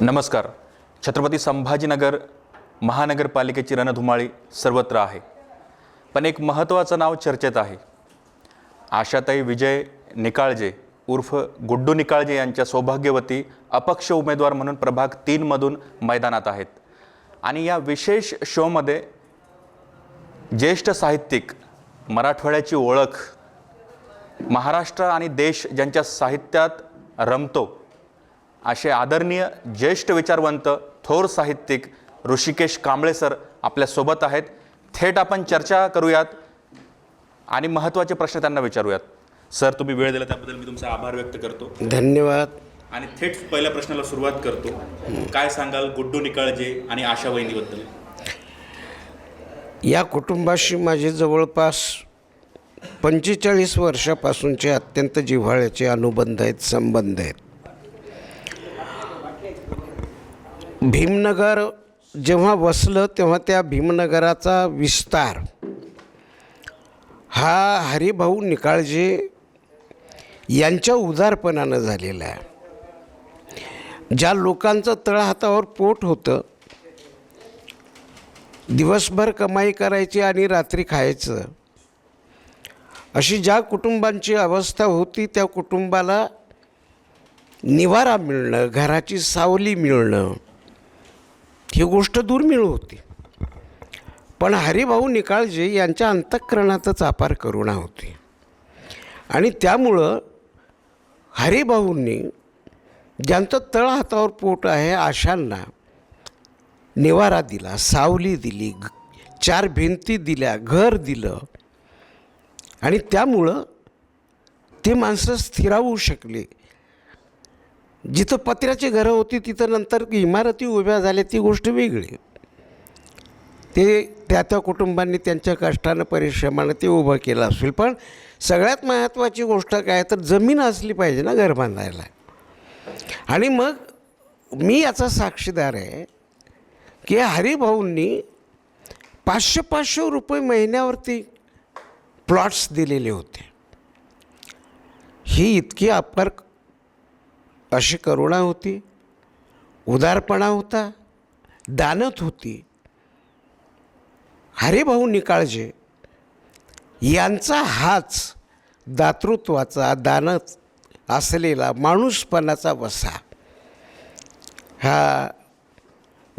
नमस्कार. छत्रपती संभाजीनगर महानगरपालिकेची रणधुमाळी सर्वत्र आहे. पण एक महत्त्वाचं नाव चर्चेत आहे. आशाताई विजय निकाळजे उर्फ गुड्डू निकाळजे यांच्या सौभाग्यवती अपक्ष उमेदवार म्हणून प्रभाग तीनमधून मैदानात आहेत. आणि या विशेष शोमध्ये ज्येष्ठ साहित्यिक मराठवाड्याची ओळख महाराष्ट्र आणि देश ज्यांच्या साहित्यात रमतो असे आदरणीय ज्येष्ठ विचारवंत थोर साहित्यिक ऋषिकेश कांबळे सर आपल्यासोबत आहेत. थेट आपण चर्चा करूयात आणि महत्त्वाचे प्रश्न त्यांना विचारूयात. सर तुम्ही वेळ दिला त्याबद्दल मी तुमचा आभार व्यक्त करतो. धन्यवाद. आणि थेट पहिल्या प्रश्नाला सुरुवात करतो. काय सांगाल गुड्डू निकाळजे आणि आशा वहिनीबद्दल? या कुटुंबाशी माझे जवळपास पंचेचाळीस वर्षापासूनचे अत्यंत जिव्हाळ्याचे अनुबंध आहेत संबंध आहेत. भीमनगर जेव्हा वसलं तेव्हा त्या भीमनगराचा विस्तार. हा हरिभाऊ निकाळजे यांच्या उदारपणानं झालेला आहे. ज्या लोकांचं तळहातावर पोट होतं दिवसभर कमाई करायची आणि रात्री खायचं अशी ज्या कुटुंबांची अवस्था होती त्या कुटुंबाला निवारा मिळणं घराची सावली मिळणं ही गोष्ट दुर्मिळ होती. पण हरिभाऊ निकाळजे यांच्या अंतःकरणातच अपार करुणा होती. आणि त्यामुळं हरिभाऊंनी ज्यांचं तळ हातावर पोट आहे आशांना निवारा दिला सावली दिली चार भिंती दिल्या घर दिलं. आणि त्यामुळं ती माणसं स्थिरावू शकली. जिथं पत्र्याची घरं होती तिथं नंतर इमारती उभ्या झाल्या ती गोष्ट वेगळी. ते त्या त्या कुटुंबांनी त्यांच्या कष्टानं परिश्रमानं ते उभं केलं असेल. पण सगळ्यात महत्त्वाची गोष्ट काय तर जमीन असली पाहिजे ना घर बांधायला. आणि मग मी याचा साक्षीदार आहे की हरिभाऊंनी पाचशे पाचशे रुपये महिन्यावरती प्लॉट्स दिलेले होते. ही इतकी अपार अशी करुणा होती उदारपणा होता दानत होती. हरिभाऊ निकाळजे यांचा हाच दातृत्वाचा दानत असलेला माणूसपणाचा वसा. हा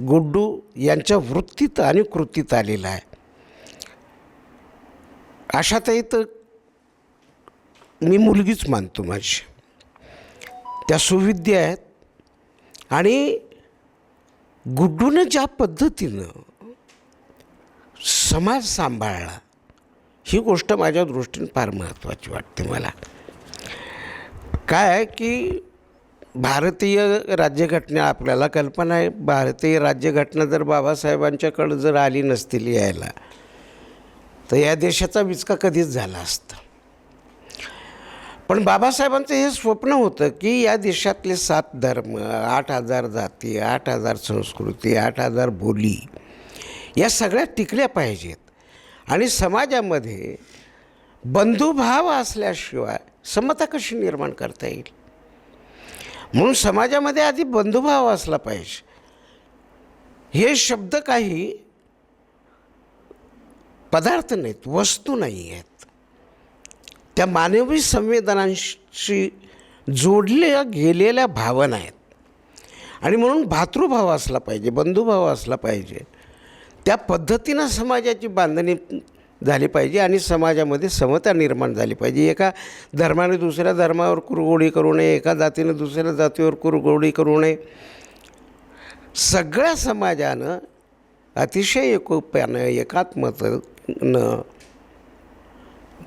गुड्डू यांच्या वृत्तीत आणि कृतीत आलेला आहे. अशातही तर मी मुलगीच मानतो माझी. त्या सुविद्य आहेत. आणि गुड्डूनं ज्या पद्धतीनं समाज सांभाळला ही गोष्ट माझ्या दृष्टीने फार महत्त्वाची वाटते मला. काय आहे की भारतीय राज्यघटना आपल्याला कल्पना आहे भारतीय राज्यघटना जर बाबासाहेबांच्याकडं जर आली नसती लिहायला तर या देशाचा विचका कधीच झाला असता. पण बाबासाहेबांचं हे स्वप्न होतं की या देशातले सात धर्म आठ हजार जाती आठ हजार संस्कृती आठ हजार बोली या सगळ्या टिकल्या पाहिजेत. आणि समाजामध्ये बंधुभाव असल्याशिवाय समता कशी निर्माण करता येईल? म्हणून समाजामध्ये आधी बंधुभाव असला पाहिजे. हे शब्द काही पदार्थ नाहीत वस्तू नाही आहेत त्या मानवी संवेदनांशी जोडल्या गेलेल्या भावना आहेत. आणि म्हणून भातृभाव असला पाहिजे बंधुभाव असला पाहिजे. त्या पद्धतीनं समाजाची बांधणी झाली पाहिजे आणि समाजामध्ये समता निर्माण झाली पाहिजे. एका धर्माने दुसऱ्या धर्मावर कुरगोडी करू नये एका जातीनं दुसऱ्या जातीवर कुरगोडी करू नये. सगळ्या समाजानं अतिशय एकोप्यानं एकात्मतनं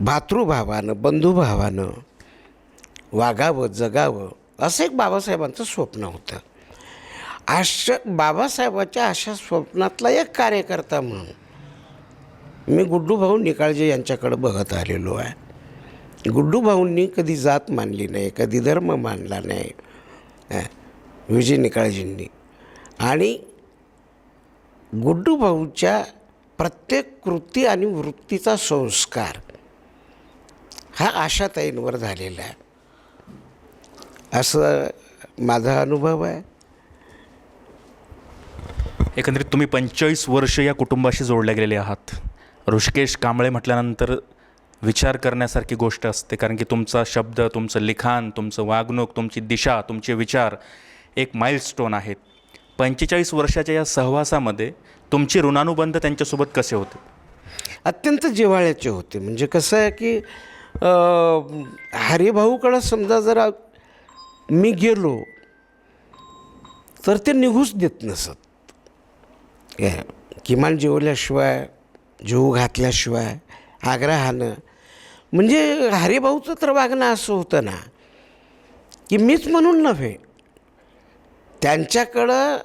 भातृभावानं बंधुभावानं वागावं जगावं असं एक बाबासाहेबांचं स्वप्न होतं. अशा बाबासाहेबाच्या अशा स्वप्नातला एक कार्यकर्ता म्हणून मी गुड्डू भाऊ निकाळजे यांच्याकडं बघत आलेलो आहे. गुड्डू भाऊंनी कधी जात मानली नाही कधी धर्म मानला नाही विजय निकाळजींनी. आणि गुड्डू भाऊच्या प्रत्येक कृती आणि वृत्तीचा संस्कार हा आशाताईंवर झालेला आहे. असं माझा अनुभव आहे. एकंदरीत तुम्ही पंचेचाळीस वर्ष या कुटुंबाशी जोडले गेलेले आहात. ऋषिकेश कांबळे म्हटल्यानंतर विचार करण्यासारखी गोष्ट असते कारण की तुमचा शब्द तुमचं लिखाण तुमचं वागणूक तुमची दिशा तुमचे विचार एक माइलस्टोन आहेत. पंचेचाळीस वर्षाच्या या सहवासामध्ये तुमचे ऋणानुबंध त्यांच्यासोबत कसे होते? अत्यंत जिव्हाळ्याचे होते. म्हणजे कसं आहे की हरिभाऊकडं समजा जरा मी गेलो तर ते निघूच देत नसत. काय, किमान जेवल्याशिवाय जेवू घातल्याशिवाय आग्रहानं. म्हणजे हरिभाऊचं तर वागणं असं होतं ना की मीच म्हणून नव्हे. त्यांच्याकडं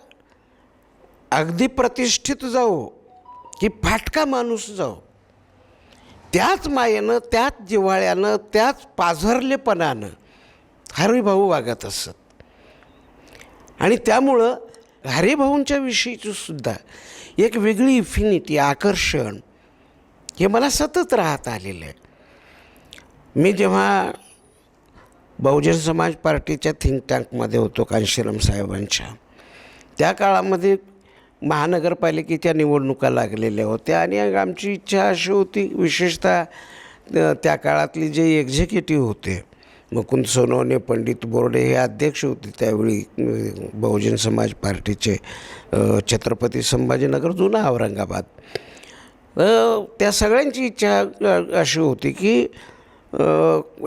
अगदी प्रतिष्ठित जाऊ की फाटका माणूस जाऊ त्याच मायेनं त्याच जिव्हाळ्यानं त्याच पाझरलेपणानं हरिभाऊ वागत असत. आणि त्यामुळं हरिभाऊंच्या विषयीची सुद्धा एक वेगळी इफिनिटी आकर्षण हे मला सतत राहत आलेलं आहे. मी जेव्हा बहुजन समाज पार्टीच्या थिंक टँकमध्ये होतो कांशीराम साहेबांच्या त्या काळामध्ये महानगरपालिकेच्या निवडणुका लागलेल्या होत्या आणि आमची इच्छा अशी होती विशेषतः त्या काळातले जे एक्झिक्युटिव्ह होते मुकुंद सोनवणे पंडित बोर्डे हे अध्यक्ष होते त्यावेळी बहुजन समाज पार्टीचे छत्रपती संभाजीनगर जुना औरंगाबाद. त्या सगळ्यांची इच्छा अशी होती की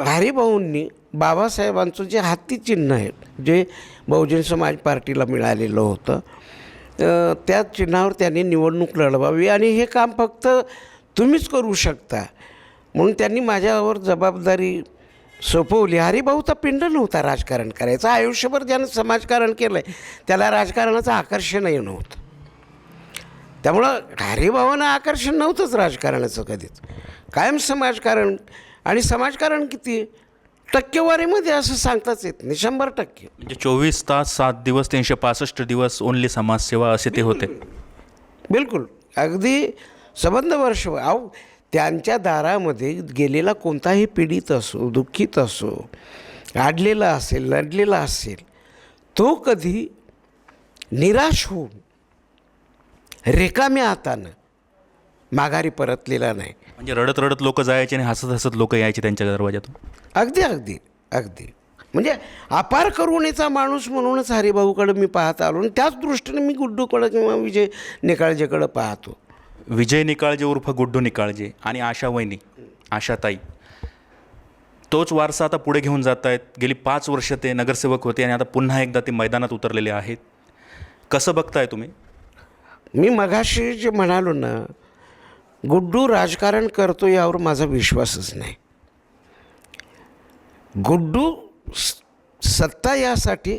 हरिभाऊंनी बाबासाहेबांचं जे हाती चिन्ह आहे जे बहुजन समाज पार्टीला मिळालेलं होतं त्या चिन्हावर त्यांनी निवडणूक लढवावी आणि हे काम फक्त तुम्हीच करू शकता. म्हणून त्यांनी माझ्यावर जबाबदारी सोपवली. हरिभाऊचा पिंड नव्हता राजकारण करायचं. आयुष्यभर ज्यानं समाजकारण केलं आहे त्याला राजकारणाचं आकर्षणही नव्हतं. त्यामुळं हरिभावानं आकर्षण नव्हतंच राजकारणाचं कधीच. कायम समाजकारण आणि समाजकारण किती? टक्केवारीमध्ये असं सांगताच येत नाही. शंभर टक्के. म्हणजे चोवीस तास सात दिवस तीनशे पासष्ट दिवस ओनली समाजसेवा असे ते होते. बिलकुल. अगदी संबंध वर्ष अहो त्यांच्या दारामध्ये गेलेला कोणताही पीडित असो दुःखित असो आडलेला असेल लढलेला असेल तो कधी निराश होऊन रेकाम्या हातानं माघारी परतलेला नाही. म्हणजे रडत रडत लोक जायचे आणि हसत हसत लोक यायचे त्यांच्या दरवाजातून अगदी अगदी अगदी. म्हणजे अपार करुणेचा माणूस म्हणूनच हरिभाऊकडं मी पाहत आलो आणि त्याच दृष्टीने मी गुड्डूकडं किंवा विजय निकाळजेकडं पाहतो. विजय निकाळजे उर्फ गुड्डू निकाळजे आणि आशा वैनी आशाताई तोच वारसा आता पुढे घेऊन जात आहेत गेली पाच वर्ष ते नगरसेवक होते आणि आता पुन्हा एकदा ते मैदानात उतरलेले आहेत. कसं बघताय तुम्ही? मी मगाशी जे म्हणालो ना गुड्डू राजकारण करतो यावर माझा विश्वासच नाही. गुड्डू स- सत्ता यासाठी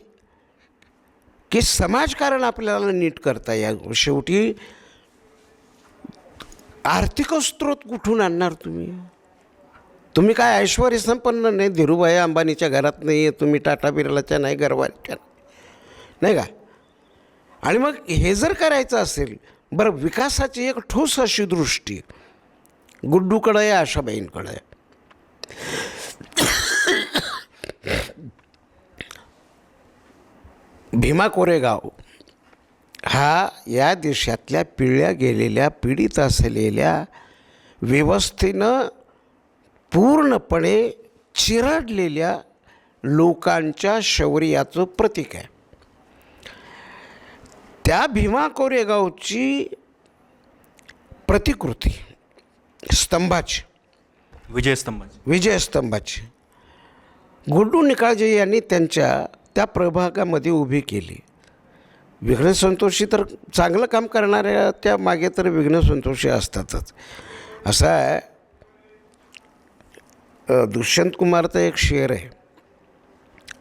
की समाजकारण आपल्याला नीट करता या शेवटी आर्थिक स्रोत कुठून आणणार तुम्ही? तुम्ही काय ऐश्वर संपन्न नाही धीरूभाई अंबानीच्या घरात नाही आहे तुम्ही टाटा बिर्लाच्या नाही गरवाच्या नाही का? आणि मग हे जर करायचं असेल बरं विकासाची एक ठोस अशी दृष्टी गुड्डूकडं आहे आशाबाईंकडं आहे भीमा कोरेगाव हा या देशातल्या पिळल्या गेलेल्या पीडित असलेल्या व्यवस्थेनं पूर्णपणे चिरडलेल्या लोकांच्या शौर्याचं प्रतीक आहे. त्या भीमा कोरेगावची प्रतिकृती स्तंभाची. विजयस्तंभाचे. विजयस्तंभाची. गुड्डू निकाळजे यांनी त्यांच्या त्या प्रभागामध्ये उभी केली. विघ्न संतोषी तर चांगलं काम करणाऱ्या त्या मागे तर विघ्न संतोषी असतातच. असं आहे दुष्यंत कुमारचा एक शेर आहे.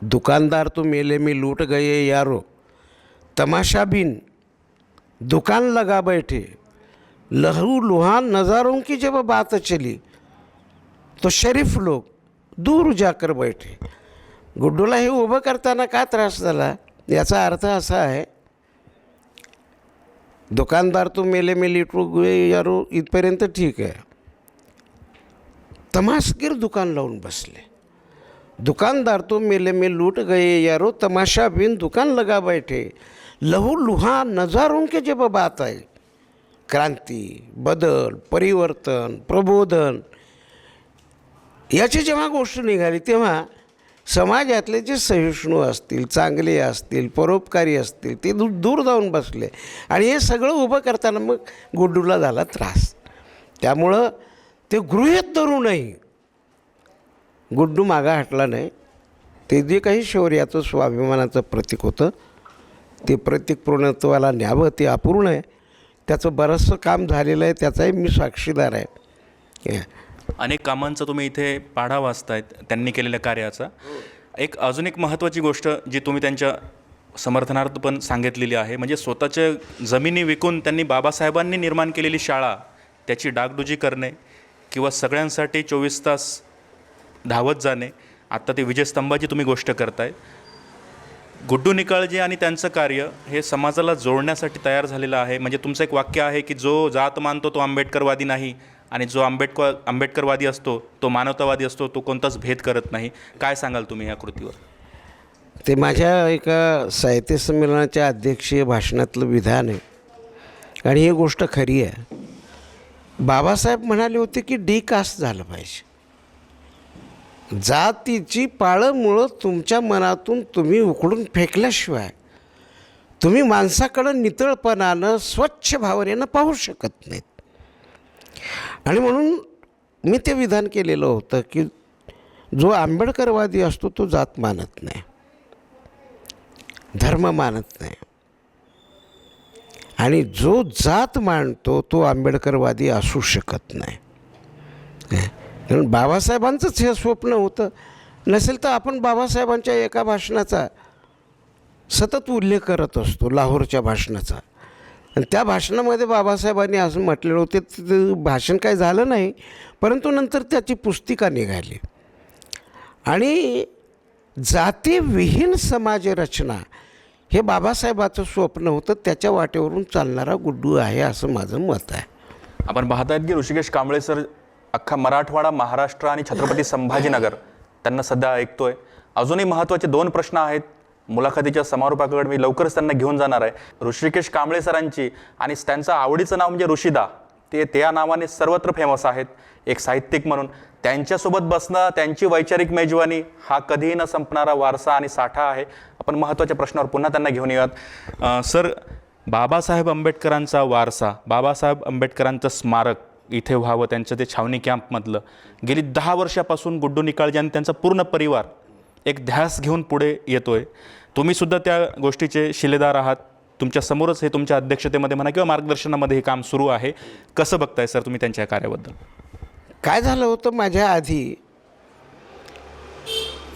दुकानदार तो मेले में लूट गए यारो. तमाशा बिन दुकान लगा बैठे लहू लुहान नज़ारों की जब बात चली तो शरीफ लोक दूर जाकर बैठे। गुड्डूला हे उभं करताना का त्रास झाला? याचा अर्थ असा आहे दुकानदार तो मेले मेली टू हो गए यारो इथपर्यंत ठीक आहे तमासगीर दुकान लावून बसले। दुकानदार तो मेले में लूट गए यारो तमाशा बिन दुकान लगा बैठे। लहू लुहा नजारों के जब बात आहे. क्रांती बदल परिवर्तन प्रबोधन याची जेव्हा गोष्ट निघाली तेव्हा समाजातले जे सहिष्णू असतील चांगले असतील परोपकारी असतील ते दूर दूर जाऊन बसले. आणि हे सगळं उभं करताना मग गुड्डूला झाला त्रास. त्यामुळं ते गृहीत धरूनही गुड्डू मागा हटला नाही. ते जे काही शौर्याचं स्वाभिमानाचं प्रतीक होतं ते प्रत्येक पूर्णत्वाला न्यावं ते अपूर्ण आहे. त्याचं बरंचसं काम झालेलं आहे त्याचाही मी साक्षीदार आहे. अनेक कामांचा तुम्ही इथे पाढा वाचतायत त्यांनी केलेल्या कार्याचा. एक अजून एक महत्त्वाची गोष्ट जी तुम्ही त्यांच्या समर्थनार्थ पण सांगितलेली आहे म्हणजे स्वतःच्या जमिनी विकून त्यांनी बाबासाहेबांनी निर्माण केलेली शाळा त्याची डागडुजी करणे किंवा सगळ्यांसाठी चोवीस तास धावत जाणे आत्ता ते विजयस्तंभाची तुम्ही गोष्ट करताय गुड्डू निकाळजे आणि त्यांचं कार्य हे समाजाला जोडण्यासाठी तयार झालेलं आहे. म्हणजे तुमचं एक वाक्य आहे की जो जात मानतो तो आंबेडकरवादी नाही आणि जो आंबेडकर आंबेडकरवादी असतो तो मानवतावादी असतो तो कोणताच भेद करत नाही. काय सांगाल तुम्ही या कृतीवर? ते माझ्या एका साहित्य संमेलनाच्या अध्यक्षीय भाषणातलं विधान आहे. आणि ही गोष्ट खरी आहे. बाबासाहेब म्हणाले होते की डी कास्ट झालं पाहिजे. जातीची पाळंमुळं तुमच्या मनातून तुम्ही उकडून फेकल्याशिवाय तुम्ही माणसाकडं नितळपणानं स्वच्छ भावनेनं पाहू शकत नाहीत. आणि म्हणून मी ते विधान केलेलं होतं की जो आंबेडकरवादी असतो तो जात मानत नाही. धर्म मानत नाही. आणि जो जात मानतो तो आंबेडकरवादी असू शकत नाही. कारण बाबासाहेबांचंच हे स्वप्न होतं. नसेल तर आपण बाबासाहेबांच्या एका भाषणाचा सतत उल्लेख करत असतो लाहोरच्या भाषणाचा. आणि त्या भाषणामध्ये बाबासाहेबांनी असं म्हटलेलं होतं ते भाषण काय झालं नाही परंतु नंतर त्याची पुस्तिका निघाली. आणि जातीविहीन समाजरचना हे बाबासाहेबाचं स्वप्न होतं त्याच्या वाटेवरून चालणारा गुड्डू आहे असं माझं मत आहे. आपण पाहतायत की ऋषिकेश कांबळे सर अख्खा मराठवाडा महाराष्ट्र आणि छत्रपती संभाजीनगर त्यांना सध्या ऐकतोय. अजूनही महत्त्वाचे दोन प्रश्न आहेत. मुलाखतीच्या समारोपाकडे मी लवकरच त्यांना घेऊन जाणार आहे. ऋषिकेश कांबळे सरांची आणि त्यांचं आवडीचं नाव म्हणजे ऋषिदा. ते त्या नावाने सर्वत्र फेमस आहेत. एक साहित्यिक म्हणून. त्यांच्यासोबत बसणं त्यांची वैचारिक मेजवानी हा कधीही न संपणारा वारसा आणि साठा आहे. आपण महत्त्वाच्या प्रश्नावर पुन्हा त्यांना घेऊन येऊयात. सर बाबासाहेब आंबेडकरांचा वारसा बाबासाहेब आंबेडकरांचं स्मारक इथे व्हावं त्यांचं ते छावणी कॅम्पमधलं. गेली दहा वर्षापासून गुड्डू निकाळजे आणि त्यांचा पूर्ण परिवार एक ध्यास घेऊन पुढे येतो आहे तुम्हीसुद्धा त्या गोष्टीचे शिलेदार आहात. तुमच्यासमोरच हे तुमच्या अध्यक्षतेमध्ये म्हणा किंवा मार्गदर्शनामध्ये हे काम सुरू आहे. कसं बघताय सर तुम्ही त्यांच्या कार्याबद्दल? काय झालं होतं माझ्या आधी?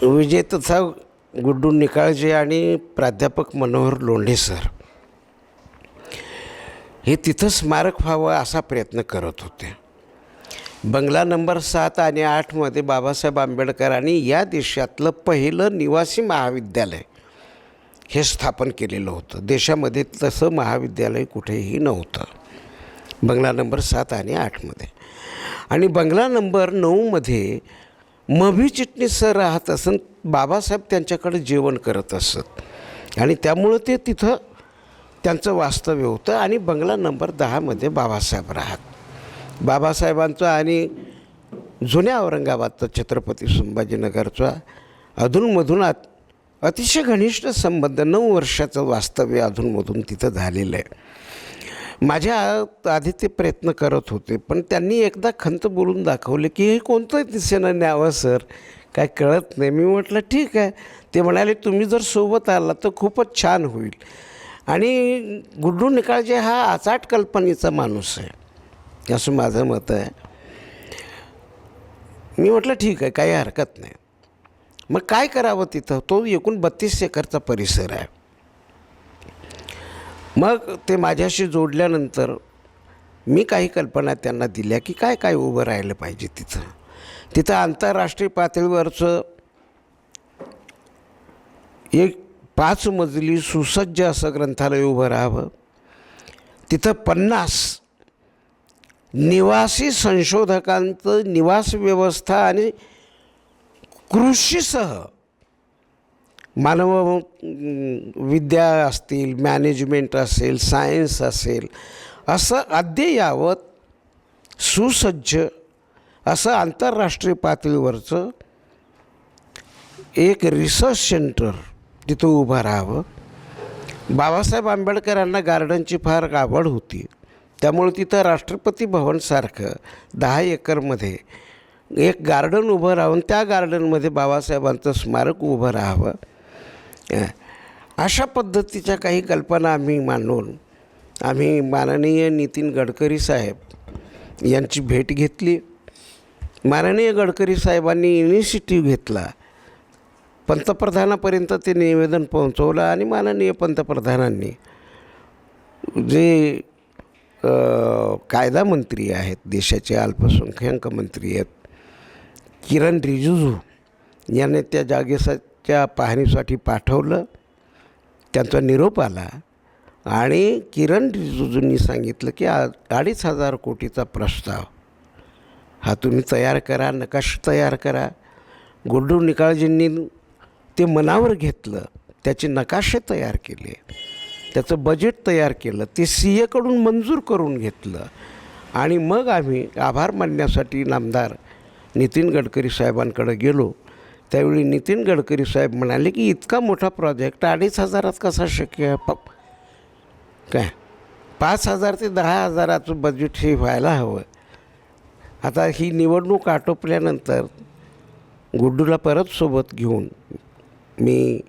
विजेत गुड्डू निकाळजे आणि प्राध्यापक मनोहर लोंढे सर. हे तिथं स्मारक व्हावं असा प्रयत्न करत होते. बंगला नंबर सात आणि आठमध्ये बाबासाहेब आंबेडकरांनी या देशातलं पहिलं निवासी महाविद्यालय हे स्थापन केलेलं होतं. देशामध्ये तसं महाविद्यालय कुठेही नव्हतं. बंगला नंबर सात आणि आठमध्ये आणि बंगला नंबर नऊमध्ये मभी चिटणीस सर राहत असत बाबासाहेब त्यांच्याकडे जेवण करत असत. आणि त्यामुळं ते तिथं त्यांचं वास्तव्य होतं आणि बंगला नंबर दहामध्ये बाबासाहेब राहत. बाबासाहेबांचं आणि जुन्या औरंगाबादचं छत्रपती संभाजीनगरचा अधूनमधून आत अतिशय घनिष्ठ संबंध नऊ वर्षाचं वास्तव्य अधूनमधून तिथं झालेलं आहे. माझ्या आधी ते प्रयत्न करत होते पण त्यांनी एकदा खंत बोलून दाखवले की हे कोणतं दिसेनं न्यावं सर? काय कळत नाही. मी म्हटलं ठीक आहे. ते म्हणाले तुम्ही जर सोबत आला तर खूपच छान होईल. आणि गुड्डू निकाळजे हा आचाट कल्पनेचा माणूस आहे. असं माझं मत आहे. मी म्हटलं ठीक आहे काही हरकत नाही. मग काय करावं तिथं? तो एकूण बत्तीस एकरचा परिसर आहे. मग ते माझ्याशी जोडल्यानंतर मी काही कल्पना त्यांना दिल्या की काय काय उभं राहिलं पाहिजे तिथं. तिथं आंतरराष्ट्रीय पातळीवरचं एक पाच मजली सुसज्ज असं ग्रंथालय उभं राहावं. तिथं पन्नास निवासी संशोधकांचं निवास व्यवस्था आणि कृषीसह मानव विद्या असतील मॅनेजमेंट असेल सायन्स असेल असं अद्ययावत सुसज्ज असं आंतरराष्ट्रीय पातळीवरचं एक रिसर्च सेंटर तिथं उभं राहावं. बाबासाहेब आंबेडकरांना गार्डनची फार आवड होती. त्यामुळे तिथं राष्ट्रपती भवनसारखं दहा एकरमध्ये एक गार्डन उभं राहून त्या गार्डनमध्ये बाबासाहेबांचं स्मारक उभं राहावं. अशा पद्धतीच्या काही कल्पना आम्ही मांडून आम्ही माननीय नितीन गडकरी साहेब यांची भेट घेतली. माननीय गडकरी साहेबांनी इनिशिएटिव्ह घेतला. पंतप्रधानापर्यंत ते निवेदन पोहोचवलं आणि माननीय पंतप्रधानांनी जे कायदा मंत्री आहेत देशाचे अल्पसंख्याक मंत्री आहेत किरण रिजिजू यांनी त्या जागेसाच्या पाहणीसाठी पाठवलं त्यांचा निरोप आला आणि किरण रिजिजूंनी सांगितलं की आ अडीच हजार कोटीचा प्रस्ताव हा तुम्ही तयार करा नकाश तयार करा. गुड्डू निकाळजींनी ते मनावर घेतलं त्याचे नकाशे तयार केले त्याचं बजेट तयार केलं ते सी एकडून मंजूर करून घेतलं. आणि मग आम्ही आभार मानण्यासाठी नामदार नितीन गडकरी साहेबांकडे गेलो. त्यावेळी नितीन गडकरी साहेब म्हणाले की इतका मोठा प्रोजेक्ट अडीच हजारात कसा शक्य आहे? प काय? पाच हजार ते दहा हजाराचं बजेट हे व्हायला हवं. आता ही निवडणूक आटोपल्यानंतर गुड्डूला परत सोबत घेऊन मी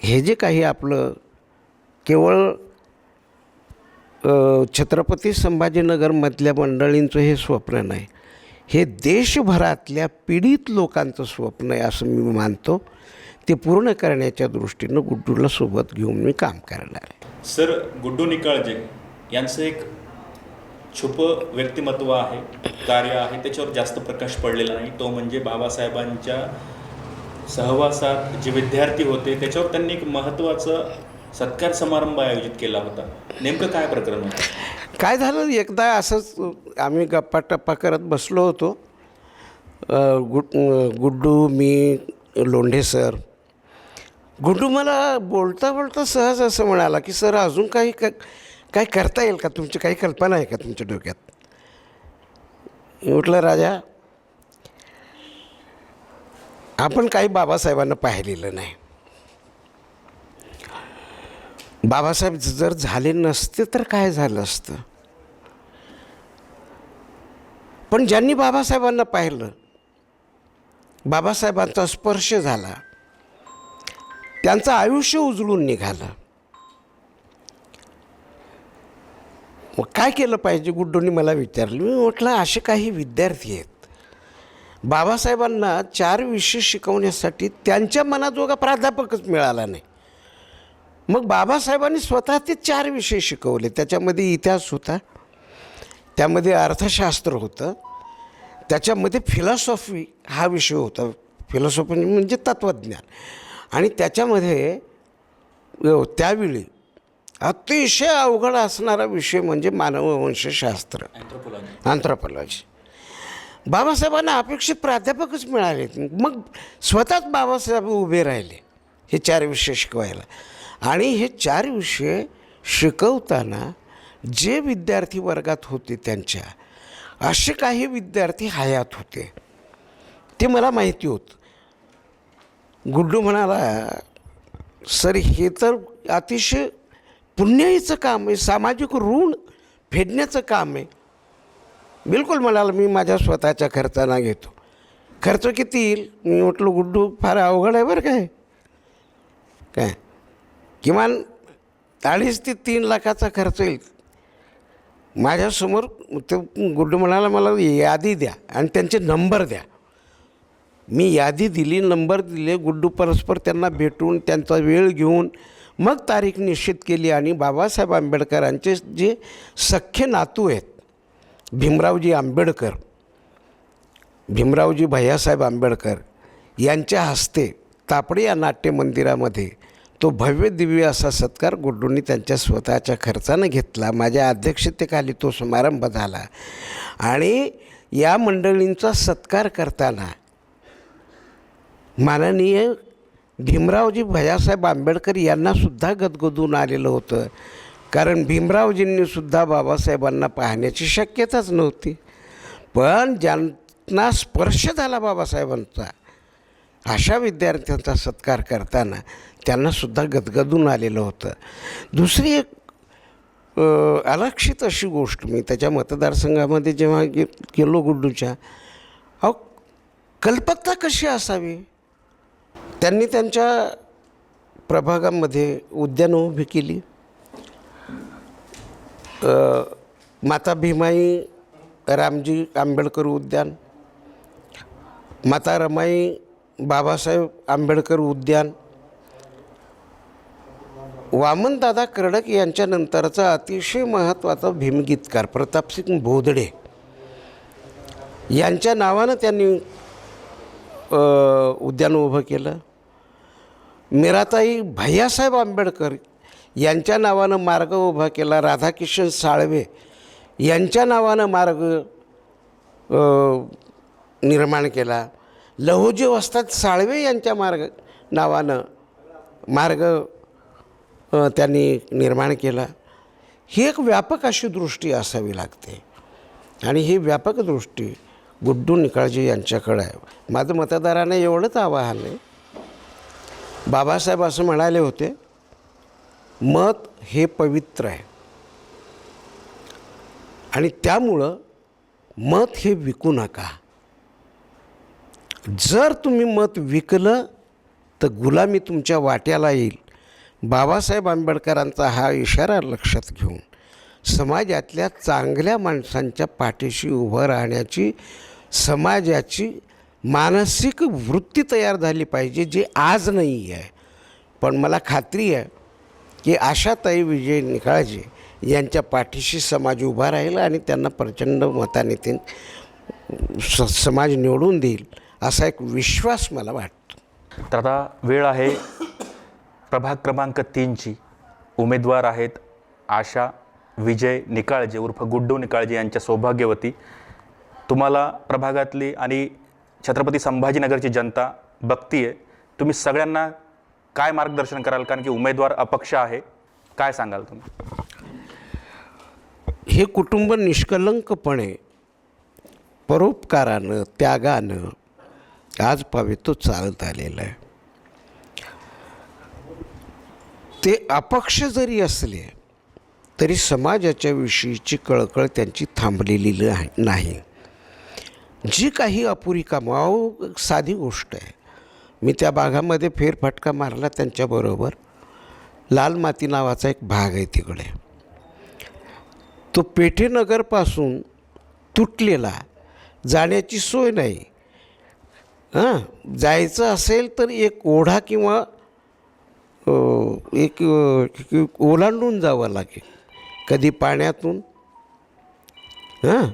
हे जे काही आपलं केवळ छत्रपती संभाजीनगरमधल्या मंडळींचं हे स्वप्न नाही हे देशभरातल्या पीडित लोकांचं स्वप्न आहे असं मी मानतो. ते पूर्ण करण्याच्या दृष्टीनं गुड्डूला सोबत घेऊन मी काम करणार आहे. सर गुड्डू निकाळजे यांचं एक छुपं व्यक्तिमत्व आहे कार्य आहे त्याच्यावर जास्त प्रकाश पडलेला नाही. तो म्हणजे बाबासाहेबांच्या सहवासात जे विद्यार्थी होते त्याच्यावर त्यांनी एक महत्त्वाचं सत्कार समारंभ आयोजित केला होता. नेमकं काय प्रकरण होतं? काय झालं? एकदा असंच आम्ही गप्पा टप्पा करत बसलो होतो. गुड गुड्डू मी लोंढे सर. गुड्डू मला बोलता बोलता सहज असं म्हणाला की सर अजून काही क काय करता येईल का? तुमची काही कल्पना आहे का तुमच्या डोक्यात? म्हटलं राजा आपण काही बाबासाहेबांना पाहिलेलं नाही. बाबासाहेब जर झाले नसते तर काय झालं असतं? पण ज्यांनी बाबासाहेबांना पाहिलं बाबासाहेबांचा स्पर्श झाला त्यांचं आयुष्य उजळून निघालं. मग काय केलं पाहिजे? गुड्डूंनी मला विचारलं मी म्हटलं असे काही विद्यार्थी आहेत. बाबासाहेबांना चार विषय शिकवण्यासाठी त्यांच्या मनाजोगा प्राध्यापकच मिळाला नाही. मग बाबासाहेबांनी स्वतः ते चार विषय शिकवले. त्याच्यामध्ये इतिहास होता त्यामध्ये अर्थशास्त्र होतं त्याच्यामध्ये फिलॉसॉफी हा विषय होता. फिलॉसॉफी म्हणजे तत्त्वज्ञान. आणि त्याच्यामध्ये त्यावेळी अतिशय अवघड असणारा विषय म्हणजे मानववंशशास्त्र. अँथ्रोपोलॉजी अँथ्रोपॉलॉजी बाबासाहेबांना अपेक्षित प्राध्यापकच मिळाले. मग स्वतःच बाबासाहेब उभे राहिले हे चार विषय शिकवायला. आणि हे चार विषय शिकवताना जे विद्यार्थी वर्गात होते त्यांच्या असे काही विद्यार्थी हयात होते. ते मला माहिती होतं. गुड्डू म्हणाला सर हे तर अतिशय पुण्याईचं काम आहे. सामाजिक ऋण फेडण्याचं काम आहे. बिलकुल म्हणाल मी माझ्या स्वतःच्या खर्चाना घेतो. खर्च किती येईल? मी म्हटलं गुड्डू फार अवघड आहे बरं काय. काय? किमान अडीच ते तीन लाखाचा खर्च येईल. माझ्यासमोर ते गुड्डू म्हणाला मला यादी द्या आणि त्यांचे नंबर द्या. मी यादी दिली नंबर दिले गुड्डू परस्पर त्यांना भेटून त्यांचा वेळ घेऊन मग तारीख निश्चित केली आणि बाबासाहेब आंबेडकरांचे जे सख्खे नातू आहेत भीमरावजी आंबेडकर भीमरावजी भैयासाहेब आंबेडकर यांच्या हस्ते तापडे या नाट्य मंदिरामध्ये तो भव्य दिव्य असा सत्कार गुड्डूंनी त्यांच्या स्वतःच्या खर्चानं घेतला. माझ्या अध्यक्षतेखाली तो समारंभ झाला आणि या मंडळींचा सत्कार करताना माननीय भीमरावजी भैयासाहेब आंबेडकर यांनासुद्धा गदगदून आलेलं होतं. कारण भीमरावजींनी सुद्धा बाबासाहेबांना पाहण्याची शक्यताच नव्हती. पण ज्यांना स्पर्श झाला बाबासाहेबांचा अशा विद्यार्थ्यांचा सत्कार करताना त्यांनासुद्धा गदगदून आलेलं होतं. दुसरी एक अलक्षित अशी गोष्ट मी त्याच्या मतदारसंघामध्ये जेव्हा गे गेलो गुड्डूच्या अहो कल्पकता कशी असावी? त्यांनी त्यांच्या प्रभागामध्ये उद्यानं उभी केली. माता भीमाई रामजी आंबेडकर उद्यान. माता रमाई बाबासाहेब आंबेडकर उद्यान. वामनदादा कर्डक यांच्यानंतरचा अतिशय महत्त्वाचा भीमगीतकार प्रतापसिंग बोधडे. यांच्या नावानं त्यांनी उद्यान उभं केलं. मीराताई भैयासाहेब आंबेडकर यांच्या नावानं मार्ग उभा केला. राधाकिशन साळवे यांच्या नावानं मार्ग निर्माण केला. लहुजी वस्ताद साळवे यांच्या मार्ग नावानं मार्ग त्यांनी निर्माण केला. ही एक व्यापक अशी दृष्टी असावी लागते. आणि ही व्यापक दृष्टी गुड्डू निकाळजी यांच्याकडे आहे. माझं मतदारांना एवढंच आवाहन आहे. बाबासाहेब असं म्हणाले होते मत हे पवित्र आहे. आणि त्यामुळं मत हे विकू नका. जर तुम्ही मत विकलं तर गुलामी तुमच्या वाट्याला येईल. बाबासाहेब आंबेडकरांचा हा इशारा लक्षात घेऊन समाजातल्या चांगल्या माणसांच्या पाठीशी उभं राहण्याची समाजाची मानसिक वृत्ती तयार झाली पाहिजे जी आज नाही आहे. पण मला खात्री आहे की आशाताई विजय निकाळजे यांच्या पाठीशी समाज उभा राहील आणि त्यांना प्रचंड मताने ते स समाज निवडून देईल असा एक विश्वास मला वाटतो. तर आता वेळ आहे प्रभाग क्रमांक तीनची. उमेदवार आहेत आशा विजय निकाळजे उर्फ गुड्डू निकाळजे यांच्या सौभाग्यवती. तुम्हाला प्रभागातली आणि छत्रपती संभाजीनगरची जनता बघतीये. तुम्ही सगळ्यांना काय मार्गदर्शन कराल? कारण की उमेदवार अपक्ष आहे. काय सांगाल तुम्ही? हे कुटुंब निष्कलंकपणे परोपकारानं त्यागानं आज पावितो चालत आलेलं आहे. ते अपक्ष जरी असले तरी समाजाच्या विषयीची कळकळ त्यांची थांबलेली नाही- नाही. जी काही अपुरी कामं अहो साधी गोष्ट आहे. मी त्या भागामध्ये फेरफटका मारला त्यांच्याबरोबर. लाल माती नावाचा एक भाग आहे तिकडे. तो पेठेनगरपासून तुटलेला जाण्याची सोय नाही. हां जायचं असेल तर एक ओढा किंवा एक ओलांडून जावं लागेल. कधी पाण्यातून हां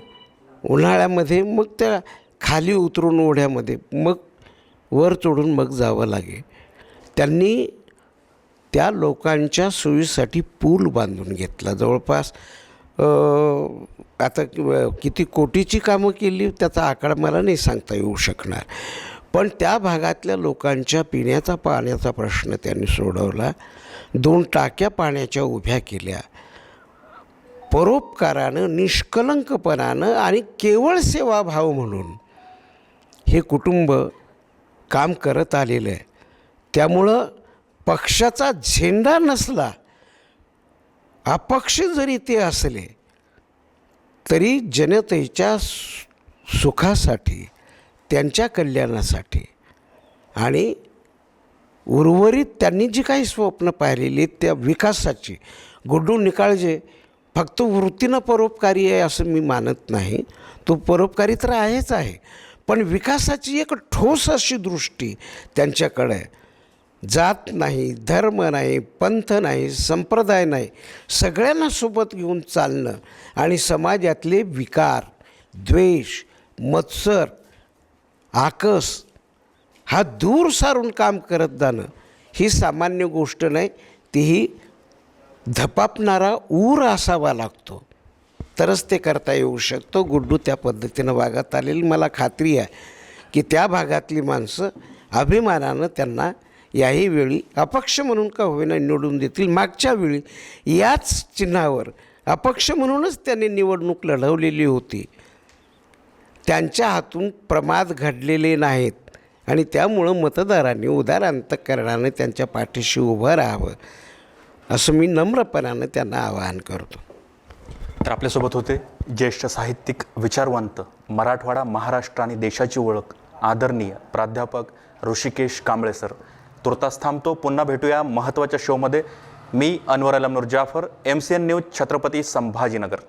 उन्हाळ्यामध्ये मग त्या खाली उतरून ओढ्यामध्ये मग वर चढून मग जावं लागे. त्यांनी त्या लोकांच्या सोयीसाठी पूल बांधून घेतला. जवळपास आता किती कोटीची कामं केली त्याचा आकडा मला नाही सांगता येऊ शकणार. पण त्या भागातल्या लोकांच्या पिण्याचा पाण्याचा प्रश्न त्यांनी सोडवला. दोन टाक्या पाण्याच्या उभ्या केल्या. परोपकारानं निष्कलंकपणानं आणि केवळ सेवाभाव म्हणून हे कुटुंब काम करत आलेलं आहे. त्यामुळं पक्षाचा झेंडा नसला अपक्ष जरी ते असले तरी जनतेच्या सु- सुखासाठी त्यांच्या कल्याणासाठी आणि उर्वरित त्यांनी जी काही स्वप्न पाहिलेली आहेत त्या विकासाची. गुड्डू निकाळजे फक्त वृत्तीनं परोपकारी आहे असं मी मानत नाही. तो परोपकारी तर आहेच आहे. पण विकासाची एक ठोस अशी दृष्टी त्यांच्याकडे आहे. जात नाही धर्म नाही पंथ नाही संप्रदाय नाही सगळ्यांना सोबत घेऊन चालणं आणि समाजातले विकार द्वेष मत्सर आकस हा दूर सारून काम करत जाणं ही सामान्य गोष्ट नाही तीही धपापणारा ऊर असावा लागतो. तरच ते करता येऊ शकतो. गुड्डू त्या पद्धतीनं वागत आलेली. मला खात्री आहे की त्या भागातली माणसं अभिमानानं त्यांना याही वेळी अपक्ष म्हणून का होईना निवडून देतील. मागच्या वेळी याच चिन्हावर अपक्ष म्हणूनच त्यांनी निवडणूक लढवलेली होती. त्यांच्या हातून प्रमाद घडलेले नाहीत. आणि त्यामुळं मतदारांनी उदार अंतकरणाने त्यांच्या पाठीशी उभं राहावं असं मी नम्रपणानं त्यांना आवाहन करतो. तर आपल्यासोबत होते ज्येष्ठ साहित्यिक विचारवंत मराठवाडा महाराष्ट्र आणि देशाची ओळख आदरणीय प्राध्यापक ऋषिकेश कांबळे सर. तुर्तास थांबतो पुन्हा भेटूया महत्त्वाच्या शोमध्ये मी Anwar Almanoor Jafar M C N news Chhatrapati Sambhajinagar.